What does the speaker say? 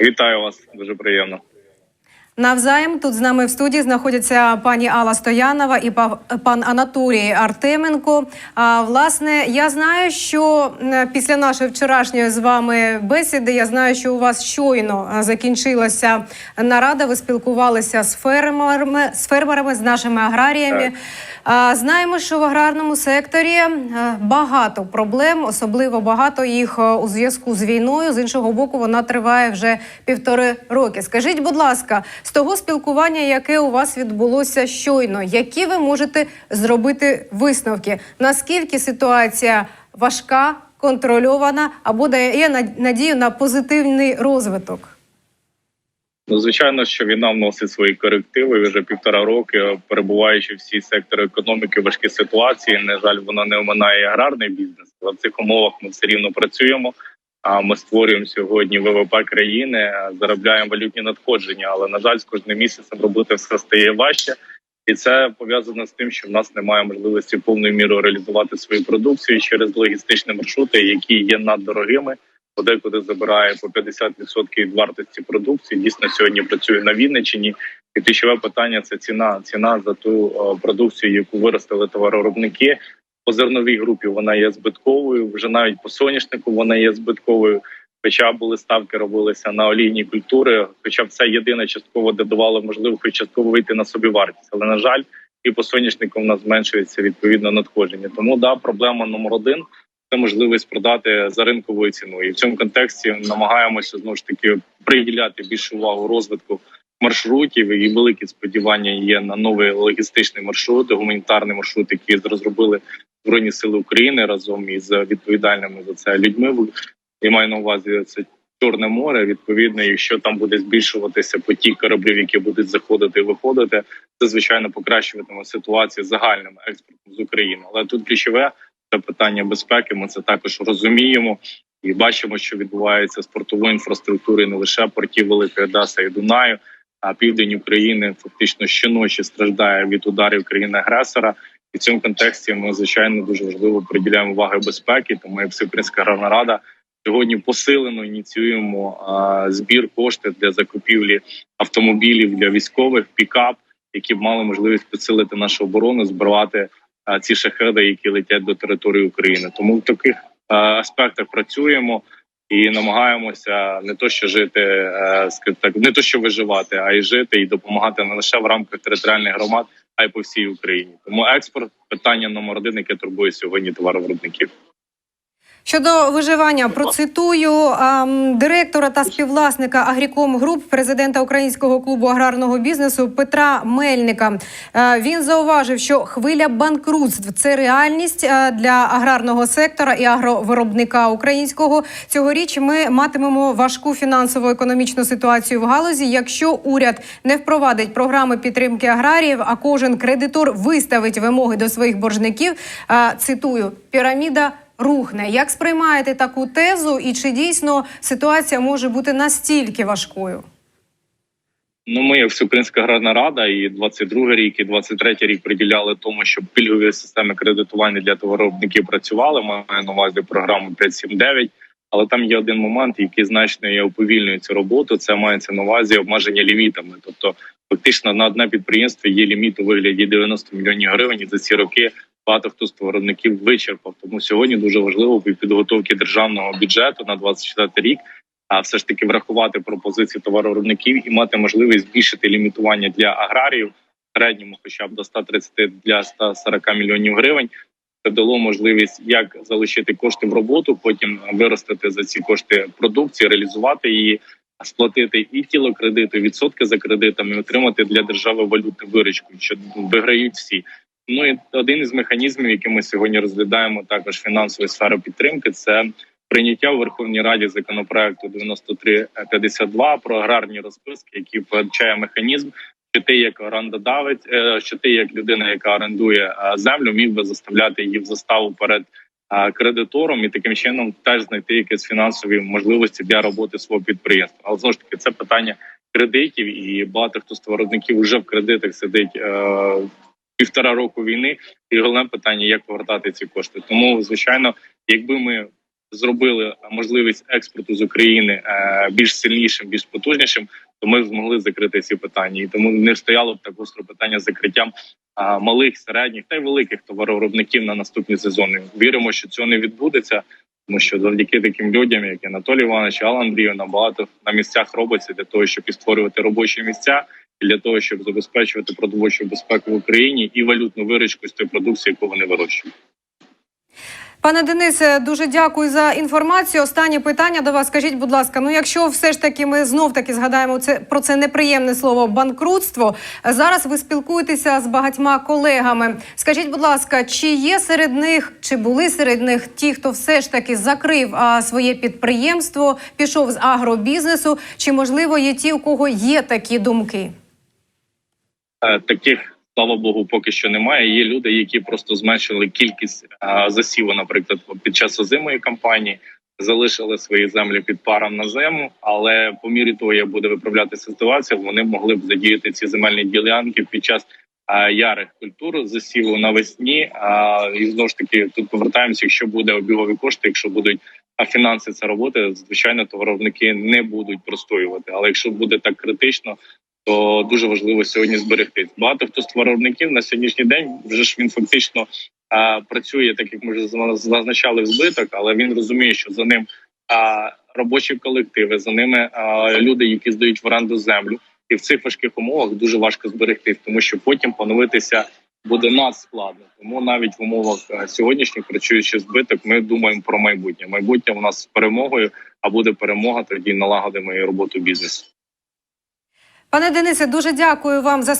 Вітаю вас, дуже приємно. Навзаєм тут з нами в студії знаходяться пані Алла Стоянова і па- пан Анатолій Артеменко. А власне, я знаю, що після нашої вчорашньої з вами бесіди, я знаю, що у вас щойно закінчилася нарада. Ви спілкувалися з фермерами, з фермерами, з нашими аграріями. Так. Знаємо, що в аграрному секторі е, багато проблем, особливо багато їх е, у зв'язку з війною. З іншого боку, вона триває вже півтори роки. Скажіть, будь ласка, з того спілкування, яке у вас відбулося щойно, які ви можете зробити висновки? Наскільки ситуація важка, контрольована або дає над- надію на позитивний розвиток? Ну, звичайно, що війна вносить свої корективи вже півтора роки, перебуваючи всі сектори економіки в важкій ситуації. На жаль, вона не оминає аграрний бізнес. Але в цих умовах ми все рівно працюємо. А ми створюємо сьогодні ВВП країни, заробляємо валютні надходження. Але на жаль, з кожним місяцем робити все стає важче, і це пов'язано з тим, що в нас немає можливості повною мірою реалізувати свою продукцію через логістичні маршрути, які є наддорогими. Подекуди забирає по 50% від вартості продукції. Дійсно сьогодні працює на Вінниччині. І ключове питання це ціна. Ціна за ту продукцію, яку виростили товаровиробники. По зерновій групі вона є збитковою. Вже навіть по соняшнику вона є збитковою. Хоча були ставки, робилися на олійні культури. Хоча б це єдине частково де давало хоч частково вийти на собі вартість. Але на жаль, і по соняшнику в нас зменшується відповідно надходження. Тому да, проблема номер один це можливість продати за ринковою ціною. І в цьому контексті намагаємося знову ж таки приділяти більшу увагу розвитку маршрутів. І великі сподівання є на новий логістичний маршрут, гуманітарний маршрут, який розробили збройні сили України разом із відповідальними за це людьми. Я маю на увазі це. Чорне море, відповідно, якщо там буде збільшуватися потік кораблів, які будуть заходити і виходити, це звичайно покращуватиме ситуацію загальним експортом з України. Але тут ключове це питання безпеки. Ми це також розуміємо і бачимо, що відбувається з портовою інфраструктурою не лише портів Великої Одеси і Дунаю, а південь України фактично щоночі страждає від ударів країни-агресора. І в цьому контексті ми звичайно дуже важливо приділяємо увагу безпеки. Тому як Всеукраїнська Аграрна Рада сьогодні посилено ініціюємо а, збір коштів для закупівлі автомобілів для військових пікап, які б мали можливість підсилити нашу оборону, збивати а, ці шахеди, які летять до території України. Тому в таких а, аспектах працюємо і намагаємося не то, що жити, так, не то, що виживати, а й жити і допомагати не лише в рамках територіальних громад, а й по всій Україні. Тому експорт питання номер один, яке турбує сьогодні товаровиробників. Щодо виживання, процитую директора та співвласника Агріком Груп, президента Українського клубу аграрного бізнесу Петра Мельника. Е, він зауважив, що хвиля банкрутств це реальність е, для аграрного сектора і агровиробника українського. Цьогоріч ми матимемо важку фінансово-економічну ситуацію в галузі. Якщо уряд не впровадить програми підтримки аграріїв, а кожен кредитор виставить вимоги до своїх боржників. е, цитую піраміда рухне. Як сприймаєте таку тезу, і чи дійсно ситуація може бути настільки важкою? Ну, ми, як Всеукраїнська аграрна рада, і 22 рік, і 23 рік приділяли тому, щоб пільгові системи кредитування для товаровиробників працювали. Маю на увазі програму 579. Але там є один момент, який значно уповільнює цю роботу. Це мається на увазі обмеження лімітами. Тобто, фактично на одне підприємство є ліміт у вигляді 90 мільйонів гривень. І за ці роки багато хто з товаровиробників вичерпав. Тому сьогодні дуже важливо при підготовці державного бюджету на 24 рік. А все ж таки врахувати пропозиції товаровиробників і мати можливість збільшити лімітування для аграріїв середньому, хоча б до 130 для 140 мільйонів гривень. Це дало можливість як залишити кошти в роботу, потім виростити за ці кошти продукції, реалізувати її, сплатити і тіло кредиту, і відсотки за кредитами, і отримати для держави валютну виручку, що виграють всі. Ну і один із механізмів, які ми сьогодні розглядаємо, також фінансової сфери підтримки, це прийняття у Верховній Раді законопроекту 9352 про аграрні розписки, який передбачає механізм, що ти як орендодавець, е, що ти як людина, яка орендує е, землю, міг би заставляти її в заставу перед кредитором і таким чином теж знайти якісь фінансові можливості для роботи свого підприємства. Але знову ж таки, це питання кредитів, і багато хто з товаровиробників вже в кредитах сидить е, півтора року війни. І головне питання, як повертати ці кошти. Тому, звичайно, якби ми зробили можливість експорту з України е, більш сильнішим, більш потужнішим, то ми змогли закрити ці питання. І тому не стояло б так остро питання з закриттям малих, середніх та й великих товаровиробників на наступні сезони. Віримо, що цього не відбудеться, тому що завдяки таким людям, як Анатолій Іванович, Алла Андріївна, багато на місцях робиться для того, щоб і створювати робочі місця. І для того щоб забезпечувати продовольчу безпеку в Україні і валютну виручку з тої продукції, яку вони вирощують. Пане Денисе, дуже дякую за інформацію. Останнє питання до вас. Скажіть, будь ласка, ну якщо все ж таки ми знов таки згадаємо це про це неприємне слово банкрутство. Зараз ви спілкуєтеся з багатьма колегами. Скажіть, будь ласка, чи є серед них, чи були серед них ті, хто все ж таки закрив а, своє підприємство, пішов з агробізнесу, чи можливо є ті, у кого є такі думки? Е, таких слава Богу, поки що немає. Є люди, які просто зменшили кількість засіву, наприклад, під час озимої кампанії. Залишили свої землі під паром на зиму, але по мірі того, як буде виправлятися ситуація, вони могли б задіяти ці земельні ділянки під час ярих культур засіву навесні. А і знову ж таки тут повертаємося. Якщо буде обігові кошти, якщо будуть фінанси це роботи, звичайно, товаровники не будуть простоювати. Але якщо буде так критично, то дуже важливо сьогодні зберегти. Багато хто з товаровників на сьогоднішній день вже ж він фактично а, працює, так як ми вже зна- зазначали в збиток, але він розуміє, що за ним а, робочі колективи, за ними а, люди, які здають в оренду землю, і в цих важких умовах дуже важко зберегти, тому що потім поновитися буде надскладно. Тому навіть в умовах сьогоднішніх працюючи збиток, ми думаємо про майбутнє. Майбутнє у нас з перемогою, а буде перемога, тоді налагодимо і роботу бізнесу. Пане Денисе, дуже дякую вам за